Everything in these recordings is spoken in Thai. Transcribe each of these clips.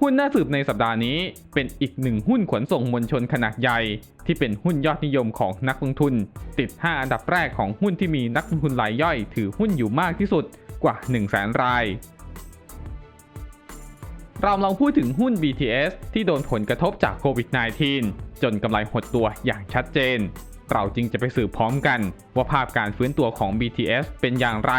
หุ้นน่าสืบในสัปดาห์นี้เป็นอีกหนึ่งหุ้นขนส่งมวลชนขนาดใหญ่ ที่เป็นหุ้นยอดนิยมของนักลงทุน ติด 5 อันดับแรกของหุ้นที่มีนักลงทุนรายย่อย ถือหุ้นอยู่มากที่สุดกว่า 1 0 0 0 0แสนราย เราลองพูดถึงหุ้น BTS ที่โดนผลกระทบจากโควิด -19 จนกำไรหดตัวอย่างชัดเจน เราจึงจะไปสืบพร้อมกัน ว่าภาพการฟื้นตัวของ BTS เป็นอย่างไร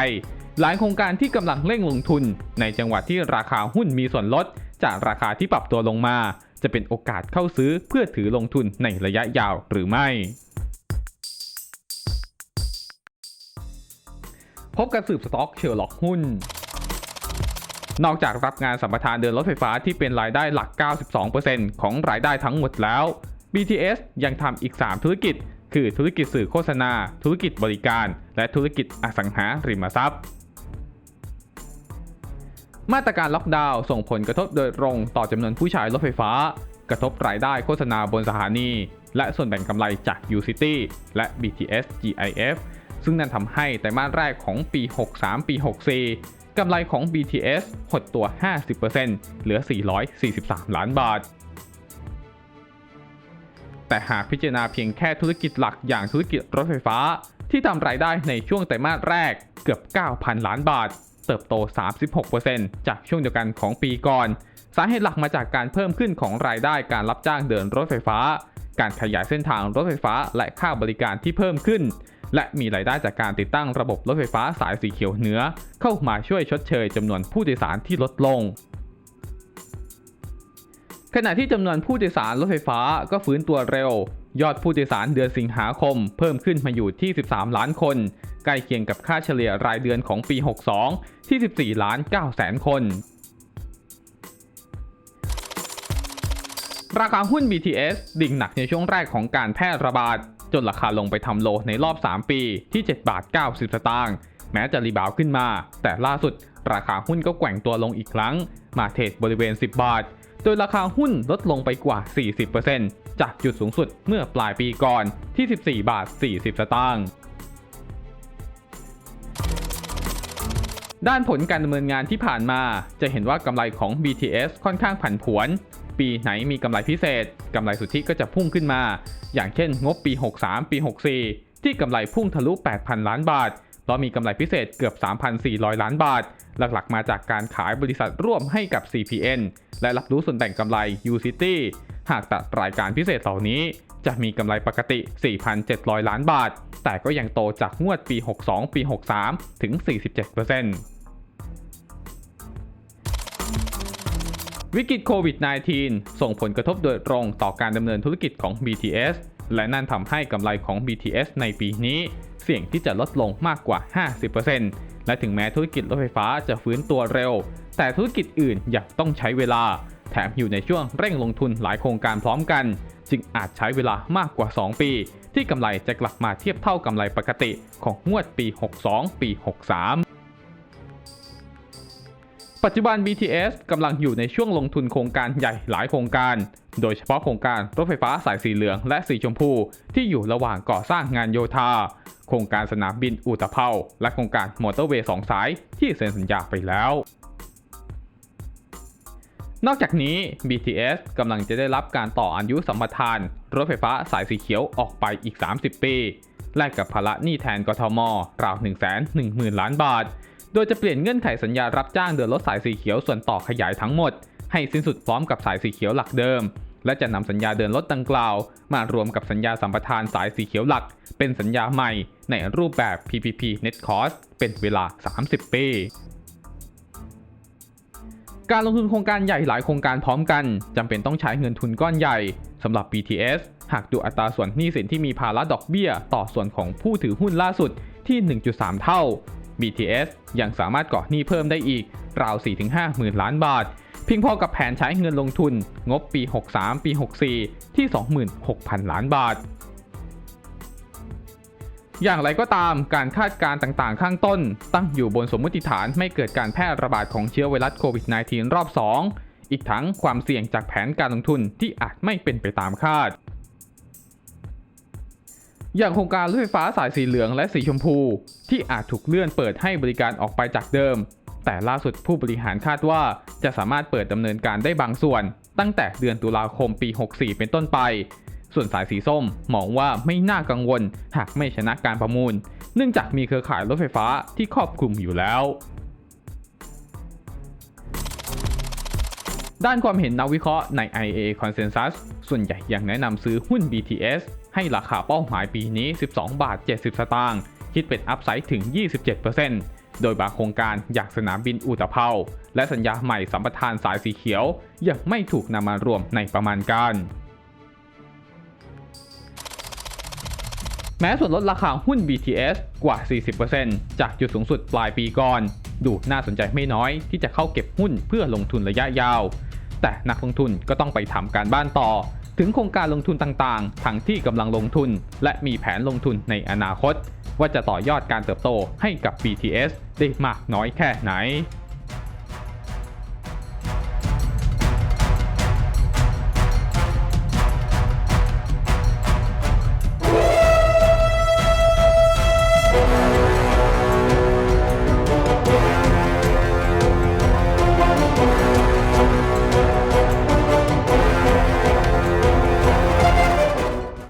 หลายโครงการที่กำลังเร่งลงทุน ในจังหวะที่ราคาหุ้นมีส่วนลด จากราคาที่ปรับตัวลงมา จะเป็นโอกาสเข้าซื้อเพื่อถือลงทุนในระยะยาวหรือไม่ พบกับสืบสต็อกเชอร์ล็อกหุ้นนอกจากรับงานสัมปทานเดินรถไฟฟ้าที่เป็นรายได้หลัก 92%ของรายได้ทั้งหมดแล้ว BTS ยังทำอีก 3 ธุรกิจ คือธุรกิจสื่อโฆษณา ธุรกิจบริการ และธุรกิจอสังหาริมทรัพย์ มาตรการล็อกดาวน์ส่งผลกระทบโดยตรงต่อจำนวนผู้ใช้รถไฟฟ้า กระทบรายได้โฆษณาบนสถานี และส่วนแบ่งกำไรจาก UCity และ BTS GIF ซึ่งนั่นทำให้ไตรมาสแรกของปี 63 ปี 64กำไรของ BTS หดตัว 50%เหลือ 443 ล้านบาท แต่หากพิจารณาเพียงแค่ธุรกิจหลักอย่างธุรกิจรถไฟฟ้า ที่ทำรายได้ในช่วงไตรมาสแรกเกือบ 9,000 ล้านบาท เติบโต 36%จากช่วงเดียวกันของปีก่อน สาเหตุหลักมาจากการเพิ่มขึ้นของรายได้การรับจ้างเดินรถไฟฟ้า การขยายเส้นทางรถไฟฟ้าและค่าบริการที่เพิ่มขึ้น และมีรายได้จากการติดตั้งระบบรถไฟฟ้าสายสีเขียวเหนือ เข้ามาช่วยชดเชยจำนวนผู้โดยสารที่ลดลง ขณะที่จำนวนผู้โดยสารรถไฟฟ้าก็ฟื้นตัวเร็ว ยอดผู้โดยสารเดือนสิงหาคม เพิ่มขึ้นมาอยู่ที่ 13 ล้านคน ใกล้เคียงกับค่าเฉลี่ยรายเดือนของปี 62 ที่ 14 ล้าน9แสนคน ราคาหุ้น BTS ดิ่งหนักในช่วงแรกของการแพร่ระบาด จนราคาลงไปทำโลในรอบ 3 ปีที่ 7 บาท 90 สตางค์แม้จะรีบาวด์ขึ้นมา แต่ล่าสุด ราคาหุ้นก็แกว่งตัวลงอีกครั้ง มาเทรดบริเวณ 10 บาท โดยราคาหุ้นลดลงไปกว่า 40%จากจุดสูงสุดเมื่อปลายปีก่อนที่ 14 บาท 40 สตางค์ด้านผลการดำเนินงานที่ผ่านมา จะเห็นว่ากำไรของ BTS ค่อนข้างผันผวน ปีไหนมีกำไรพิเศษ กำไรสุทธิก็จะพุ่งขึ้นมา อย่างเช่นงบปี 63 ปี 64 ที่กำไรพุ่งทะลุ 8,000 ล้านบาท เพราะมีกำไรพิเศษเกือบ 3,400 ล้านบาท หลักๆ มาจากการขายบริษัทร่วมให้กับ CPN และรับรู้ส่วนแบ่งกำไร UCity หากตัดรายการพิเศษเหล่านี้ จะมีกำไรปกติ 4,700 ล้านบาท แต่ก็ยังโตจากงวดปี 62 ปี 63 ถึง 47%วิกฤตโควิด -19 ส่งผลกระทบโดยตรงต่อการดำเนินธุรกิจของ BTS และนั่นทำให้กำไรของ BTS ในปีนี้ เสี่ยงที่จะลดลงมากกว่า 50%และถึงแม้ธุรกิจรถไฟฟ้าจะฟื้นตัวเร็ว แต่ธุรกิจอื่นยังต้องใช้เวลา แถมอยู่ในช่วงเร่งลงทุนหลายโครงการพร้อมกัน จึงอาจใช้เวลามากกว่า 2 ปี ที่กำไรจะกลับมาเทียบเท่ากำไรปกติของงวดปี 62 ปี 63 ปัจจุบัน BTS กำลังอยู่ในช่วงลงทุนโครงการใหญ่หลายโครงการ โดยเฉพาะโครงการรถไฟฟ้าสายสีเหลืองและสีชมพู ที่อยู่ระหว่างก่อสร้างงานโยธา โครงการสนามบินอุตภเปาและโครงการมอเตอร์เวย์สองสายที่เซ็นสัญญาไปแล้ว นอกจากนี้ BTS กำลังจะได้รับการต่ออายุสัมปทาน รถไฟฟ้าสายสีเขียวออกไปอีก 30 ปี แลกกับภาระหนี้แทนกทมราว 1 1 0 0 0 0 ล้านบาท โดยจะเปลี่ยนเงื่อนไขสัญญารับจ้างเดินรถสายสีเขียวส่วนต่อขยายทั้งหมด ให้สิ้นสุดพร้อมกับสายสีเขียวหลักเดิม และจะนำสัญญาเดินรถดังกล่าว มารวมกับสัญญาสัมปทานสายสีเขียวหลัก เป็นสัญญาใหม่ในรูปแบบ PPP Net Cost เป็นเวลา 30 ปี การลงทุนโครงการใหญ่หลายโครงการพร้อมกันจำเป็นต้องใช้เงินทุนก้อนใหญ่สำหรับ BTS หากดูอัตราส่วนหนี้สินที่มีภาระดอกเบี้ย ต่อส่วนของผู้ถือหุ้นล่าสุดที่ 1.3 เท่า BTS ยังสามารถก่อหนี้เพิ่มได้อีก ราว 4-5 หมื่นล้านบาท เพียงพอกับแผนใช้เงินลงทุน งบปี 63 ปี 64 ที่ 26,000 ล้านบาท อย่างไรก็ตามการคาดการณ์ต่างๆ ข้างต้น ตั้งอยู่บนสมมติฐานไม่เกิดการแพร่ระบาดของเชื้อไวรัสโควิด -19 รอบ 2 อีกทั้งความเสี่ยงจากแผนการลงทุนที่อาจไม่เป็นไปตามคาด อย่างโครงการรถไฟฟ้าสายสีเหลืองและสีชมพู ที่อาจถูกเลื่อนเปิดให้บริการออกไปจากเดิม แต่ล่าสุดผู้บริหารคาดว่าจะสามารถเปิดดำเนินการได้บางส่วน ตั้งแต่เดือนตุลาคมปี 64 เป็นต้นไป ส่วนสายสีส้มมองว่าไม่น่ากังวล หากไม่ชนะการประมูล เนื่องจากมีเครือข่ายรถไฟฟ้าที่ครอบคลุมอยู่แล้วด้านความเห็นนักวิเคราะห์ใน IA Consensus ส่วนใหญ่ยังแนะนำซื้อหุ้น BTS ให้ราคาเป้าหมายปีนี้ 12 บาท 70 สตางค์ คิดเป็นอัพไซด์ถึง 27%โดยบางโครงการอย่างสนามบินอุตภเปาและสัญญาใหม่สัมปทานสายสีเขียว ยังไม่ถูกนำมารวมในประมาณการแม้ส่วนลดราคาหุ้น BTS กว่า 40%จากจุดสูงสุดปลายปีก่อน ดูน่าสนใจไม่น้อยที่จะเข้าเก็บหุ้นเพื่อลงทุนระยะยาว แต่นักลงทุนก็ต้องไปทำการบ้านต่อ ถึงโครงการลงทุนต่างๆ ทั้งที่กำลังลงทุน และมีแผนลงทุนในอนาคต ว่าจะต่อยอดการเติบโตให้กับ BTS ได้มากน้อยแค่ไหน